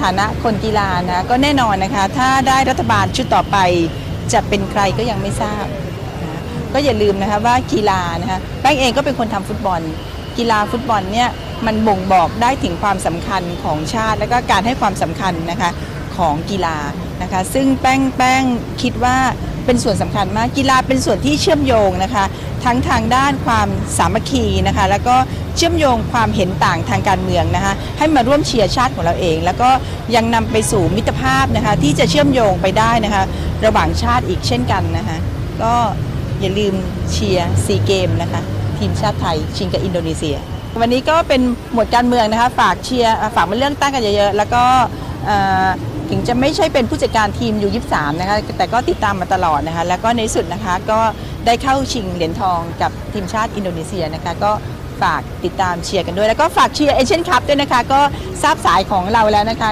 ฐานะคนกีฬานะก็แน่นอนนะคะ ถ้าได้รัฐบาลชุดต่อไป จะเป็นใครก็ยังไม่ทราบนะก็อย่าลืมนะคะว่ากีฬานะคะแป้งเองก็เป็นคนทำฟุตบอล กีฬาฟุตบอลเนี่ยมันบ่งบอกได้ถึงความสำคัญของชาติ และก็การให้ความสำคัญนะคะของกีฬานะคะ ซึ่งแป้งแป้งคิดว่า เป็นส่วนสำคัญมากกีฬาเป็นส่วนที่เชื่อมโยงนะคะ ทั้งทางด้านความสามัคคีนะคะ แล้วก็เชื่อมโยงความเห็นต่างทางการเมืองนะคะให้มาร่วมเชียร์ชาติของเราเอง แล้วก็ยังนำไปสู่มิตรภาพนะคะที่จะเชื่อมโยงไปได้นะคะระหว่างชาติอีกเช่นกันนะคะก็อย่าลืมเชียร์ซีเกมนะคะทีมชาติไทยชิงกับอินโดนีเซีย วันนี้ก็เป็นหมวดการเมืองนะคะฝากเชียร์ฝากมาเลือกตั้งกันเยอะๆแล้วก็ ถึงจะไม่ใช่เป็นผู้จัดการทีมอยู่23นะคะแต่ก็ติดตามมาตลอดนะคะแล้วก็ในสุดนะคะก็ได้เข้าชิงเหรียญทองกับทีมชาติอินโดนีเซียนะคะก็ฝากติดตามเชียร์กันด้วย แล้วก็ฝากเชียร์เอเชียนคัพด้วยนะคะ ก็ทราบสายของเราแล้วนะคะ